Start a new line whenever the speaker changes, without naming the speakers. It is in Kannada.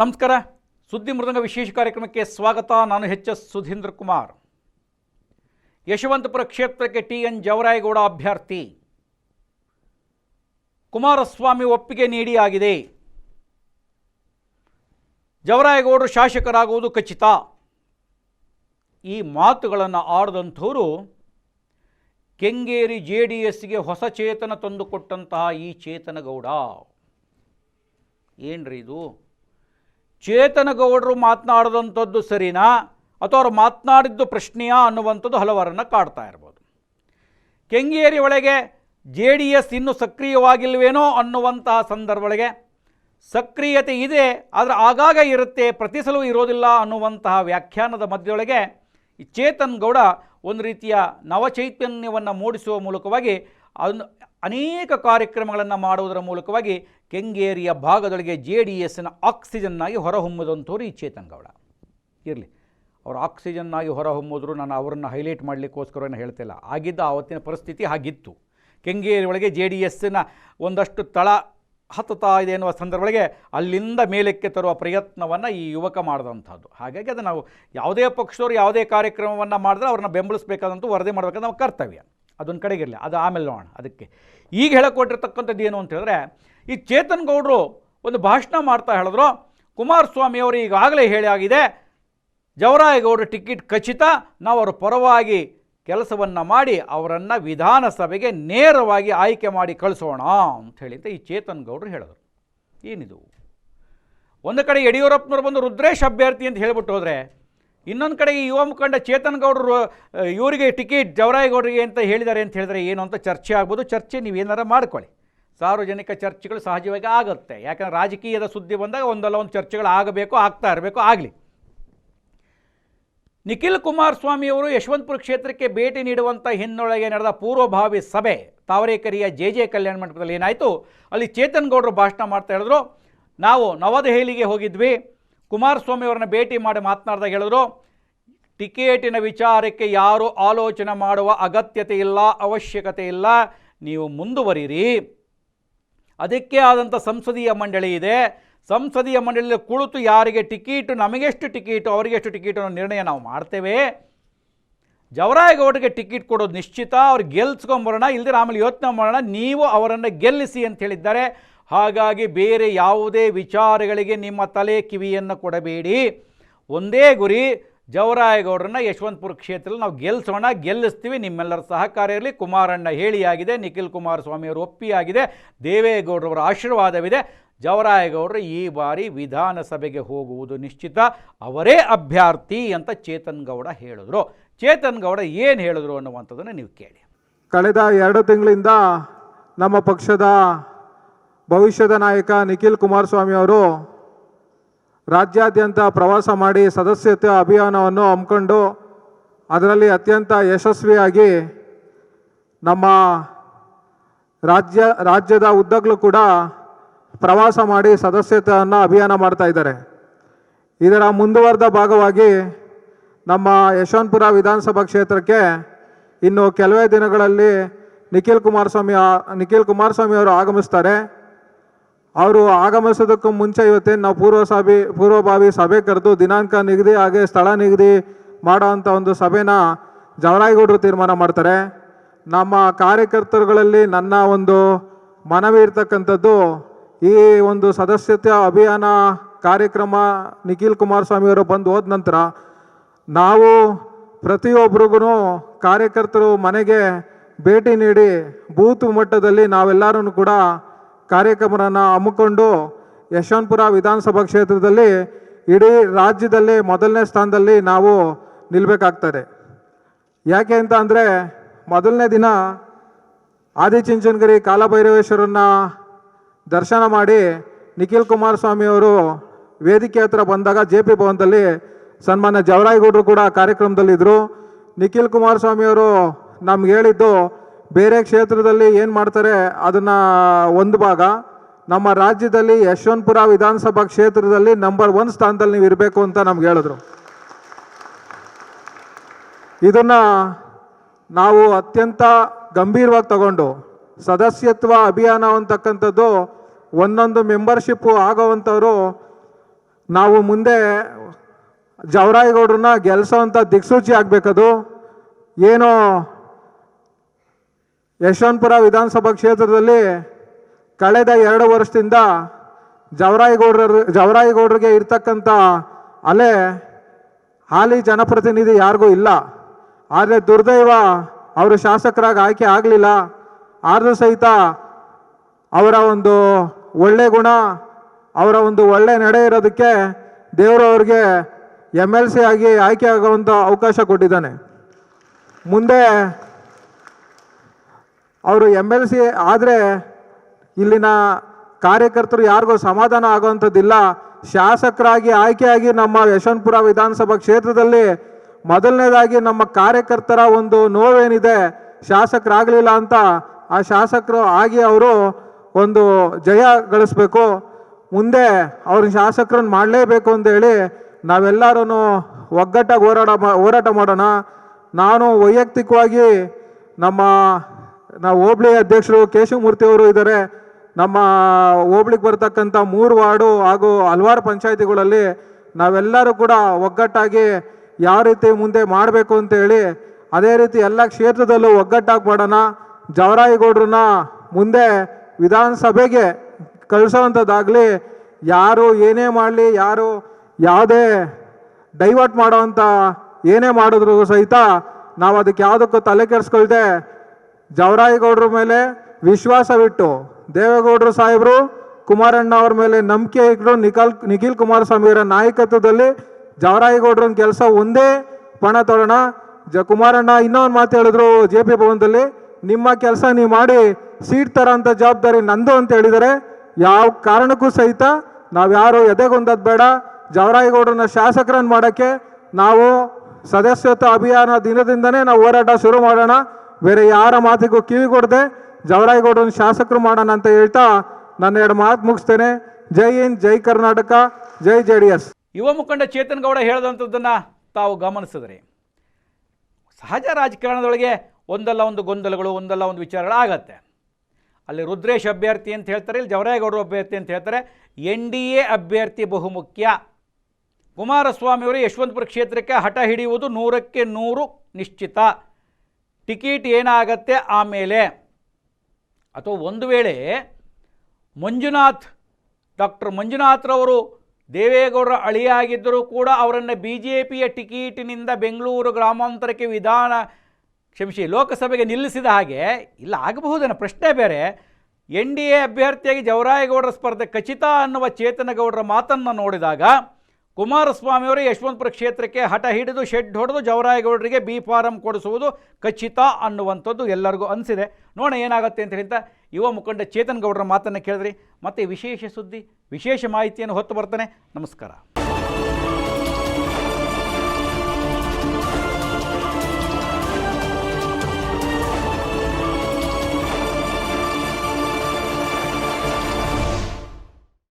ನಮಸ್ಕಾರ. ಸುದ್ದಿ ಮೃದಂಗ ವಿಶೇಷ ಕಾರ್ಯಕ್ರಮಕ್ಕೆ ಸ್ವಾಗತ. ನಾನು ಹೆಚ್ ಎಸ್ ಸುಧೀಂದ್ರ ಕುಮಾರ್. ಯಶವಂತಪುರ ಕ್ಷೇತ್ರಕ್ಕೆ ಟಿ ಎನ್ ಜವರಾಯಗೌಡ ಅಭ್ಯರ್ಥಿ. ಕುಮಾರಸ್ವಾಮಿ ಒಪ್ಪಿಗೆ ನೀಡಿ ಆಗಿದೆ. ಜವರಾಯಗೌಡರು ಶಾಸಕರಾಗುವುದು ಖಚಿತ. ಈ ಮಾತುಗಳನ್ನು ಆಡದಂಥವರು ಕೆಂಗೇರಿ ಜೆ ಡಿ ಎಸ್ಗೆ ಹೊಸ ಚೇತನ ತಂದುಕೊಟ್ಟಂತಹ ಈ ಚೇತನಗೌಡ. ಏನ್ರಿ ಇದು? ಚೇತನಗೌಡರು ಮಾತನಾಡಿದಂಥದ್ದು ಸರಿನಾ? ಅಥವಾ ಅವರು ಮಾತನಾಡಿದ್ದು ಪ್ರಶ್ನೆಯಾ ಅನ್ನುವಂಥದ್ದು ಹಲವರನ್ನು ಕಾಡ್ತಾ ಇರ್ಬೋದು. ಕೆಂಗೇರಿ ಒಳಗೆ ಜೆ ಡಿ ಎಸ್ ಇನ್ನೂ ಸಕ್ರಿಯವಾಗಿಲ್ವೇನೋ ಅನ್ನುವಂತಹ ಸಂದರ್ಭದೊಳಗೆ ಸಕ್ರಿಯತೆ ಇದೆ, ಆದರೆ ಆಗಾಗ ಇರುತ್ತೆ ಪ್ರತಿ ಇರೋದಿಲ್ಲ ಅನ್ನುವಂತಹ ವ್ಯಾಖ್ಯಾನದ ಮಧ್ಯದೊಳಗೆ ಈ ಚೇತನ್ ಗೌಡ ಒಂದು ರೀತಿಯ ನವಚೈತನ್ಯವನ್ನು ಮೂಡಿಸುವ ಮೂಲಕವಾಗಿ ಅನ್ ಅನೇಕ ಕಾರ್ಯಕ್ರಮಗಳನ್ನು ಮಾಡುವುದರ ಮೂಲಕವಾಗಿ ಕೆಂಗೇರಿಯ ಭಾಗದೊಳಗೆ ಜೆ ಡಿ ಎಸ್ನ ಆಕ್ಸಿಜನ್ನಾಗಿ ಹೊರಹೊಮ್ಮದಂಥವ್ರು ಈ ಚೇತನ್ ಗೌಡ. ಇರಲಿ, ಅವರು ಆಕ್ಸಿಜನ್ನಾಗಿ ಹೊರಹೊಮ್ಮಿದ್ರು ನಾನು ಅವರನ್ನು ಹೈಲೈಟ್ ಮಾಡಲಿಕ್ಕೋಸ್ಕರ ಏನು ಹೇಳ್ತಿಲ್ಲ ಆಗಿದ್ದ ಆವತ್ತಿನ ಪರಿಸ್ಥಿತಿ ಹಾಗಿತ್ತು. ಕೆಂಗೇರಿ ಒಳಗೆ ಜೆ ಡಿ ಎಸ್ಸಿನ ಒಂದಷ್ಟು ತಳ ಹತ್ತುತ್ತಾ ಇದೆ ಎನ್ನುವ ಸಂದರ್ಭೊಳಗೆ ಅಲ್ಲಿಂದ ಮೇಲಕ್ಕೆ ತರುವ ಪ್ರಯತ್ನವನ್ನು ಈ ಯುವಕ ಮಾಡಿದಂಥದ್ದು. ಹಾಗಾಗಿ ಅದು ನಾವು ಯಾವುದೇ ಪಕ್ಷದವರು ಯಾವುದೇ ಕಾರ್ಯಕ್ರಮವನ್ನು ಮಾಡಿದ್ರೆ ಅವ್ರನ್ನ ಬೆಂಬಲಿಸಬೇಕಾದಂತೂ ವರದಿ ಮಾಡಬೇಕಾದ ನಮ್ಮ ಕರ್ತವ್ಯ. ಅದೊಂದು ಕಡೆಗಿರಲಿ, ಅದು ಆಮೇಲೆ ನೋಡೋಣ. ಅದಕ್ಕೆ ಈಗ ಹೇಳಿಕೊಟ್ಟಿರ್ತಕ್ಕಂಥದ್ದು ಏನು ಅಂತ ಹೇಳಿದ್ರೆ ಈ ಚೇತನ್ ಗೌಡರು ಒಂದು ಭಾಷಣ ಮಾಡ್ತಾ ಹೇಳಿದ್ರು. ಕುಮಾರಸ್ವಾಮಿ ಅವರು ಈಗಾಗಲೇ ಹೇಳಿ ಆಗಿದೆ ಜವರಾಯಗೌಡರ ಟಿಕೆಟ್ ಖಚಿತ, ನಾವು ಅವರ ಪರವಾಗಿ ಕೆಲಸವನ್ನು ಮಾಡಿ ಅವರನ್ನು ವಿಧಾನಸಭೆಗೆ ನೇರವಾಗಿ ಆಯ್ಕೆ ಮಾಡಿ ಕಳಿಸೋಣ ಅಂತ ಈ ಚೇತನ್ ಗೌಡರು ಹೇಳಿದ್ರು. ಏನಿದು? ಒಂದು ಕಡೆ ಯಡಿಯೂರಪ್ಪನವ್ರು ಬಂದು ರುದ್ರೇಶ್ ಅಭ್ಯರ್ಥಿ ಅಂತ ಹೇಳ್ಬಿಟ್ಟು ಹೋದರೆ, ಇನ್ನೊಂದು ಕಡೆ ಈ ಯುವ ಮುಖಂಡ ಚೇತನ್ ಗೌಡರು ಇವರಿಗೆ ಟಿಕೆಟ್ ಜವರಾಯಗೌಡರಿಗೆ ಅಂತ ಹೇಳಿದ್ದಾರೆ ಅಂತ ಹೇಳಿದ್ರೆ ಏನು ಅಂತ ಚರ್ಚೆ ಆಗ್ಬೋದು. ಚರ್ಚೆ ನೀವು ಏನಾರ ಮಾಡ್ಕೊಳ್ಳಿ. ಸಾರ್ವಜನಿಕ ಚರ್ಚೆಗಳು ಸಹಜವಾಗಿ ಆಗುತ್ತೆ. ಯಾಕಂದ್ರೆ ರಾಜಕೀಯದ ಸುದ್ದಿ ಬಂದಾಗ ಒಂದಲ್ಲ ಒಂದು ಚರ್ಚೆಗಳು ಆಗಬೇಕು, ಆಗ್ತಾ ಇರಬೇಕು, ಆಗಲಿ. ನಿಖಿಲ್ ಕುಮಾರಸ್ವಾಮಿಯವರು ಯಶವಂತಪುರ ಕ್ಷೇತ್ರಕ್ಕೆ ಭೇಟಿ ನೀಡುವಂಥ ಹಿನ್ನೊಳಗೆ ನಡೆದ ಪೂರ್ವಭಾವಿ ಸಭೆ, ತಾವರೇಕರಿಯ ಜೆ ಜೆ ಕಲ್ಯಾಣ ಮಂಟಪದಲ್ಲಿ ಏನಾಯಿತು? ಅಲ್ಲಿ ಚೇತನ್ ಗೌಡರು ಭಾಷಣ ಮಾಡ್ತಾ ಹೇಳಿದ್ರು, ನಾವು ನವದೆಹಲಿಗೆ ಹೋಗಿದ್ವಿ ಕುಮಾರಸ್ವಾಮಿಯವರನ್ನ ಭೇಟಿ ಮಾಡಿ ಮಾತನಾಡಿದಾಗ ಹೇಳಿದ್ರು, ಟಿಕೆಟಿನ ವಿಚಾರಕ್ಕೆ ಯಾರು ಆಲೋಚನೆ ಮಾಡುವ ಅಗತ್ಯತೆ ಇಲ್ಲ, ಅವಶ್ಯಕತೆ ಇಲ್ಲ, ನೀವು ಮುಂದುವರಿರಿ. ಅದಕ್ಕೆ ಆದಂಥ ಸಂಸದೀಯ ಮಂಡಳಿ ಇದೆ. ಸಂಸದೀಯ ಮಂಡಳಿಯಲ್ಲಿ ಕುಳಿತು ಯಾರಿಗೆ ಟಿಕೀಟು, ನಮಗೆಷ್ಟು ಟಿಕೀಟು, ಅವರಿಗೆಷ್ಟು ಟಿಕೀಟು ಅನ್ನೋ ನಿರ್ಣಯ ನಾವು ಮಾಡ್ತೇವೆ. ಜವರಾಯಗೌಡರಿಗೆ ಟಿಕೆಟ್ ಕೊಡೋದು ನಿಶ್ಚಿತ, ಅವ್ರು ಗೆಲ್ಸ್ಕೊಂಬರೋಣ ಇಲ್ದಿರ ಆಮೇಲೆ ಯೋಚನೆ ಮಾಡೋಣ, ನೀವು ಅವರನ್ನು ಗೆಲ್ಲಿಸಿ ಅಂತ ಹೇಳಿದ್ದಾರೆ. ಹಾಗಾಗಿ ಬೇರೆ ಯಾವುದೇ ವಿಚಾರಗಳಿಗೆ ನಿಮ್ಮ ತಲೆ ಕಿವಿಯನ್ನು ಕೊಡಬೇಡಿ. ಒಂದೇ ಗುರಿ ಜವರಾಯಗೌಡರನ್ನ ಯಶವಂತಪುರ ಕ್ಷೇತ್ರದಲ್ಲಿ ನಾವು ಗೆಲ್ಲಿಸೋಣ ಗೆಲ್ಲಿಸ್ತೀವಿ. ನಿಮ್ಮೆಲ್ಲರ ಸಹಕಾರ ಇರಲಿ. ಕುಮಾರಣ್ಣ ಹೇಳಿಯಾಗಿದೆ, ನಿಖಿಲ್ ಕುಮಾರಸ್ವಾಮಿಯವರು ಒಪ್ಪಿಯಾಗಿದೆ. ದೇವೇಗೌಡರವರ ಆಶೀರ್ವಾದವಿದೆ. ಜವರಾಯಗೌಡರು ಈ ಬಾರಿ ವಿಧಾನಸಭೆಗೆ ಹೋಗುವುದು ನಿಶ್ಚಿತ. ಅವರೇ ಅಭ್ಯರ್ಥಿ ಅಂತ ಚೇತನ್ ಗೌಡ ಹೇಳಿದ್ರು. ಚೇತನ್ ಗೌಡ ಏನು ಹೇಳಿದ್ರು ಅನ್ನುವಂಥದ್ದನ್ನು ನೀವು ಕೇಳಿ.
ಕಳೆದ ಎರಡು ತಿಂಗಳಿಂದ ನಮ್ಮ ಪಕ್ಷದ ಭವಿಷ್ಯದ ನಾಯಕ ನಿಖಿಲ್ ಕುಮಾರಸ್ವಾಮಿ ಅವರು ರಾಜ್ಯಾದ್ಯಂತ ಪ್ರವಾಸ ಮಾಡಿ ಸದಸ್ಯತೆ ಅಭಿಯಾನವನ್ನು ಹಮ್ಮಿಕೊಂಡು ಅದರಲ್ಲಿ ಅತ್ಯಂತ ಯಶಸ್ವಿಯಾಗಿ ನಮ್ಮ ರಾಜ್ಯ, ರಾಜ್ಯದ ಉದ್ದಗಲು ಕೂಡ ಪ್ರವಾಸ ಮಾಡಿ ಸದಸ್ಯತೆಯನ್ನು ಅಭಿಯಾನ ಮಾಡ್ತಾ ಇದ್ದಾರೆ. ಇದರ ಮುಂದುವರೆದ ಭಾಗವಾಗಿ ನಮ್ಮ ಯಶವಂತಪುರ ವಿಧಾನಸಭಾ ಕ್ಷೇತ್ರಕ್ಕೆ ಇನ್ನು ಕೆಲವೇ ದಿನಗಳಲ್ಲಿ ನಿಖಿಲ್ ಕುಮಾರಸ್ವಾಮಿ ನಿಖಿಲ್ ಕುಮಾರಸ್ವಾಮಿ ಅವರು ಆಗಮಿಸ್ತಾರೆ. ಅವರು ಆಗಮಿಸೋದಕ್ಕೂ ಮುಂಚೆ ಇವತ್ತೇನು ನಾವು ಪೂರ್ವ ಸಭೆ, ಪೂರ್ವಭಾವಿ ಸಭೆ ಕರೆದು ದಿನಾಂಕ ನಿಗದಿ ಹಾಗೆ ಸ್ಥಳ ನಿಗದಿ ಮಾಡೋವಂಥ ಒಂದು ಸಭೆನ ಜವರಾಯಗೌಡರು ತೀರ್ಮಾನ ಮಾಡ್ತಾರೆ. ನಮ್ಮ ಕಾರ್ಯಕರ್ತರುಗಳಲ್ಲಿ ನನ್ನ ಒಂದು ಮನವಿ ಇರ್ತಕ್ಕಂಥದ್ದು ಈ ಒಂದು ಸದಸ್ಯತೆ ಅಭಿಯಾನ ಕಾರ್ಯಕ್ರಮ ನಿಖಿಲ್ ಕುಮಾರಸ್ವಾಮಿ ಅವರು ಬಂದು ಹೋದ ನಂತರ ನಾವು ಪ್ರತಿಯೊಬ್ಬರಿಗೂ ಕಾರ್ಯಕರ್ತರು ಮನೆಗೆ ಭೇಟಿ ನೀಡಿ ಬೂತ್ ಮಟ್ಟದಲ್ಲಿ ನಾವೆಲ್ಲರೂ ಕೂಡ ಕಾರ್ಯಕ್ರಮವನ್ನು ಹಮ್ಮಿಕೊಂಡು ಯಶವಂತಪುರ ವಿಧಾನಸಭಾ ಕ್ಷೇತ್ರದಲ್ಲಿ ಇಡೀ ರಾಜ್ಯದಲ್ಲಿ ಮೊದಲನೇ ಸ್ಥಾನದಲ್ಲಿ ನಾವು ನಿಲ್ಲಬೇಕಾಗ್ತದೆ ಯಾಕೆ ಅಂತ ಅಂದರೆ ಮೊದಲನೇ ದಿನ ಆದಿಚುಂಚನಗಿರಿ ಕಾಲಭೈರವೇಶ್ವರನ್ನ ದರ್ಶನ ಮಾಡಿ ನಿಖಿಲ್ ಕುಮಾರಸ್ವಾಮಿ ಅವರು ವೇದಿಕೆ ಹತ್ರ ಬಂದಾಗ ಜೆ ಪಿ ಭವನದಲ್ಲಿ ಸನ್ಮಾನ್ಯ ಜವರಾಯಗೌಡರು ಕೂಡ ಕಾರ್ಯಕ್ರಮದಲ್ಲಿದ್ದರು ನಿಖಿಲ್ ಕುಮಾರಸ್ವಾಮಿಯವರು ನಮ್ಗೆ ಹೇಳಿದ್ದು ಬೇರೆ ಕ್ಷೇತ್ರದಲ್ಲಿ ಏನು ಮಾಡ್ತಾರೆ, ಅದನ್ನು ಒಂದು ಭಾಗ, ನಮ್ಮ ರಾಜ್ಯದಲ್ಲಿ ಯಶವಂತಪುರ ವಿಧಾನಸಭಾ ಕ್ಷೇತ್ರದಲ್ಲಿ ನಂಬರ್ ಒನ್ ಸ್ಥಾನದಲ್ಲಿ ನೀವು ಇರಬೇಕು ಅಂತ ನಮ್ಗೆ ಹೇಳಿದ್ರು. ಇದನ್ನು ನಾವು ಅತ್ಯಂತ ಗಂಭೀರವಾಗಿ ತಗೊಂಡು, ಸದಸ್ಯತ್ವ ಅಭಿಯಾನ ಅಂತಕ್ಕಂಥದ್ದು ಒಂದೊಂದು ಮೆಂಬರ್ಶಿಪ್ಪು ಆಗೋವಂಥವ್ರು, ನಾವು ಮುಂದೆ ಜವರಾಯಿಗೌಡ್ರನ್ನ ಗೆಲ್ಸೋ ಅಂಥ ದಿಕ್ಸೂಚಿ ಆಗಬೇಕದು. ಏನು ಯಶವಂತಪುರ ವಿಧಾನಸಭಾ ಕ್ಷೇತ್ರದಲ್ಲಿ ಕಳೆದ ಎರಡು ವರ್ಷದಿಂದ ಜವರಾಯಿಗೌಡರ ಜವರಾಯಗೌಡ್ರಿಗೆ ಇರ್ತಕ್ಕಂಥ ಅಲೆ, ಹಾಲಿ ಜನಪ್ರತಿನಿಧಿ ಯಾರಿಗೂ ಇಲ್ಲ. ಆದರೆ ದುರ್ದೈವ ಅವರು ಶಾಸಕರಾಗಿ ಆಯ್ಕೆ ಆಗಲಿಲ್ಲ. ಆದರೂ ಸಹಿತ ಅವರ ಒಂದು ಒಳ್ಳೆ ಗುಣ, ಅವರ ಒಂದು ಒಳ್ಳೆ ನಡೆ ಇರೋದಕ್ಕೆ ದೇವರು ಅವ್ರಿಗೆ ಎಂ ಎಲ್ ಸಿ ಆಗಿ ಆಯ್ಕೆ ಆಗುವಂಥ ಅವಕಾಶ ಕೊಟ್ಟಿದ್ದಾನೆ. ಮುಂದೆ ಅವರು ಎಂ ಎಲ್ ಸಿ ಆದರೆ ಇಲ್ಲಿನ ಕಾರ್ಯಕರ್ತರು ಯಾರಿಗೂ ಸಮಾಧಾನ ಆಗುವಂಥದ್ದಿಲ್ಲ. ಶಾಸಕರಾಗಿ ಆಯ್ಕೆಯಾಗಿ ನಮ್ಮ ಯಶವಂತಪುರ ವಿಧಾನಸಭಾ ಕ್ಷೇತ್ರದಲ್ಲಿ ಮೊದಲನೇದಾಗಿ ನಮ್ಮ ಕಾರ್ಯಕರ್ತರ ಒಂದು ನೋವೇನಿದೆ, ಶಾಸಕರಾಗಲಿಲ್ಲ ಅಂತ ಆ ಶಾಸಕರು ಆಗಿ ಅವರು ಒಂದು ಜಯ ಗಳಿಸ್ಬೇಕು. ಮುಂದೆ ಅವ್ರ ಶಾಸಕರನ್ನು ಮಾಡಲೇಬೇಕು ಅಂತೇಳಿ ನಾವೆಲ್ಲರೂ ಒಗ್ಗಟ್ಟಾಗಿ ಹೋರಾಟ ಹೋರಾಟ ಮಾಡೋಣ. ನಾನು ವೈಯಕ್ತಿಕವಾಗಿ ನಮ್ಮ ನಾವು ಹೋಬಳಿ ಅಧ್ಯಕ್ಷರು ಕೇಶವಮೂರ್ತಿ ಅವರು ಇದ್ದಾರೆ. ನಮ್ಮ ಹೋಬಳಿಗೆ ಬರತಕ್ಕಂಥ ಮೂರು ವಾರ್ಡು ಹಾಗೂ ಹಲವಾರು ಪಂಚಾಯತಿಗಳಲ್ಲಿ ನಾವೆಲ್ಲರೂ ಕೂಡ ಒಗ್ಗಟ್ಟಾಗಿ ಯಾವ ರೀತಿ ಮುಂದೆ ಮಾಡಬೇಕು ಅಂತ ಹೇಳಿ, ಅದೇ ರೀತಿ ಎಲ್ಲ ಕ್ಷೇತ್ರದಲ್ಲೂ ಒಗ್ಗಟ್ಟಾಗಿ ಮಾಡೋಣ. ಜವರಾಯಿಗೌಡ್ರನ್ನ ಮುಂದೆ ವಿಧಾನಸಭೆಗೆ ಕಳಿಸೋವಂಥದ್ದಾಗಲಿ, ಯಾರು ಏನೇ ಮಾಡಲಿ, ಯಾರು ಯಾವುದೇ ಡೈವರ್ಟ್ ಮಾಡೋವಂಥ ಏನೇ ಮಾಡಿದ್ರು ಸಹಿತ ನಾವು ಅದಕ್ಕೆ ಯಾವುದಕ್ಕೂ ತಲೆ ಕೆಡಿಸ್ಕೊಳ್ದೆ ಜವರಾಯಗೌಡ್ರ ಮೇಲೆ ವಿಶ್ವಾಸವಿಟ್ಟು ದೇವೇಗೌಡರು ಸಾಹೇಬರು, ಕುಮಾರಣ್ಣ ಅವ್ರ ಮೇಲೆ ನಂಬಿಕೆ ಇಟ್ಟು ನಿಖಲ್, ನಿಖಿಲ್ ಕುಮಾರಸ್ವಾಮಿ ಅವರ ನಾಯಕತ್ವದಲ್ಲಿ ಜವರಾಯಗೌಡ್ರನ ಕೆಲಸ ಒಂದೇ ಪಣ ತೊಡೋಣ ಜ, ಕುಮಾರಣ್ಣ ಇನ್ನೊಂದು ಮಾತು ಹೇಳಿದ್ರು ಜೆ ಪಿ ಭವನದಲ್ಲಿ, ನಿಮ್ಮ ಕೆಲಸ ನೀವು ಮಾಡಿ, ಸೀಟ್ ತರೋಂಥ ಜವಾಬ್ದಾರಿ ನಂದು ಅಂತ ಹೇಳಿದರೆ. ಯಾವ ಕಾರಣಕ್ಕೂ ಸಹಿತ ನಾವು ಯಾರು ಎದೆಗೊಂದದ್ ಬೇಡ. ಜವರಾಯಿಗೌಡರನ್ನ ಶಾಸಕರನ್ನು ಮಾಡೋಕ್ಕೆ ನಾವು ಸದಸ್ಯತ್ವ ಅಭಿಯಾನ ದಿನದಿಂದನೇ ನಾವು ಹೋರಾಟ ಶುರು ಮಾಡೋಣ. ಬೇರೆ ಯಾರ ಮಾತಿಗೂ ಕಿವಿ ಕೊಡದೆ ಜವರಾಯಗೌಡರನ್ನ ಶಾಸಕರು ಮಾಡೋಣ ಅಂತ ಹೇಳ್ತಾ ನನ್ನ ಎರಡು ಮಾತು ಮುಗಿಸ್ತೇನೆ. Jai Hind, Jai Karnataka, Jai J D S.
ಯುವ ಮುಖಂಡ ಚೇತನ್ ಗೌಡ ಹೇಳಿದಂಥದ್ದನ್ನು ತಾವು ಗಮನಿಸಿದ್ರಿ. ಸಹಜ ರಾಜಕಾರಣದೊಳಗೆ ಒಂದಲ್ಲ ಒಂದು ಗೊಂದಲಗಳು, ಒಂದಲ್ಲ ಒಂದು ವಿಚಾರಗಳು ಆಗತ್ತೆ. ಅಲ್ಲಿ ರುದ್ರೇಶ್ ಅಭ್ಯರ್ಥಿ ಅಂತ ಹೇಳ್ತಾರೆ, ಇಲ್ಲಿ ಜವರಾಯಗೌಡರು ಅಭ್ಯರ್ಥಿ ಅಂತ ಹೇಳ್ತಾರೆ. ಎನ್ ಡಿ ಎ ಅಭ್ಯರ್ಥಿ ಬಹುಮುಖ್ಯ. ಕುಮಾರಸ್ವಾಮಿಯವರು ಯಶವಂತಪುರ ಕ್ಷೇತ್ರಕ್ಕೆ ಹಠ ಹಿಡಿಯುವುದು ನೂರಕ್ಕೆ ನೂರು ನಿಶ್ಚಿತ. ಟಿಕೆಟ್ ಏನಾಗತ್ತೆ ಆಮೇಲೆ? ಅಥವಾ ಒಂದು ವೇಳೆ ಮಂಜುನಾಥ್, ಡಾಕ್ಟರ್ ಮಂಜುನಾಥ್ರವರು ದೇವೇಗೌಡರ ಅಳಿಯಾಗಿದ್ದರೂ ಕೂಡ ಅವರನ್ನು ಬಿ ಜೆ ಪಿಯ ಟಿಕೀಟಿನಿಂದ ಬೆಂಗಳೂರು ಗ್ರಾಮಾಂತರಕ್ಕೆ ವಿಧಾನ ಕ್ಷಮಿಸಿ ಲೋಕಸಭೆಗೆ ನಿಲ್ಲಿಸಿದ ಹಾಗೆ, ಇಲ್ಲ ಆಗಬಹುದೇನೋ ಪ್ರಶ್ನೆ ಬೇರೆ. ಎನ್ ಡಿ ಎ ಅಭ್ಯರ್ಥಿಯಾಗಿ ಜವರಾಯಗೌಡರ ಸ್ಪರ್ಧೆ ಖಚಿತ ಅನ್ನುವ ಚೇತನಗೌಡರ ಮಾತನ್ನು ನೋಡಿದಾಗ ಕುಮಾರಸ್ವಾಮಿಯವರು ಯಶವಂತಪುರ ಕ್ಷೇತ್ರಕ್ಕೆ ಹಠ ಹಿಡಿದು, ಶೆಡ್ ಹೊಡೆದು, ಜವರಾಯಗೌಡರಿಗೆ ಬಿ ಫಾರಂ ಕೊಡಿಸುವುದು ಖಚಿತ ಅನ್ನುವಂಥದ್ದು ಎಲ್ಲರಿಗೂ ಅನಿಸಿದೆ. ನೋಡೋಣ ಏನಾಗುತ್ತೆ ಅಂತ ಹೇಳಿಂತ ಯುವ ಮುಖಂಡ ಚೇತನ್ ಗೌಡರ ಮಾತನ್ನು ಕೇಳಿದ್ರಿ. ಮತ್ತೆ ವಿಶೇಷ ಸುದ್ದಿ, ವಿಶೇಷ ಮಾಹಿತಿಯನ್ನು ಹೊತ್ತು ಬರ್ತಾನೆ. ನಮಸ್ಕಾರ.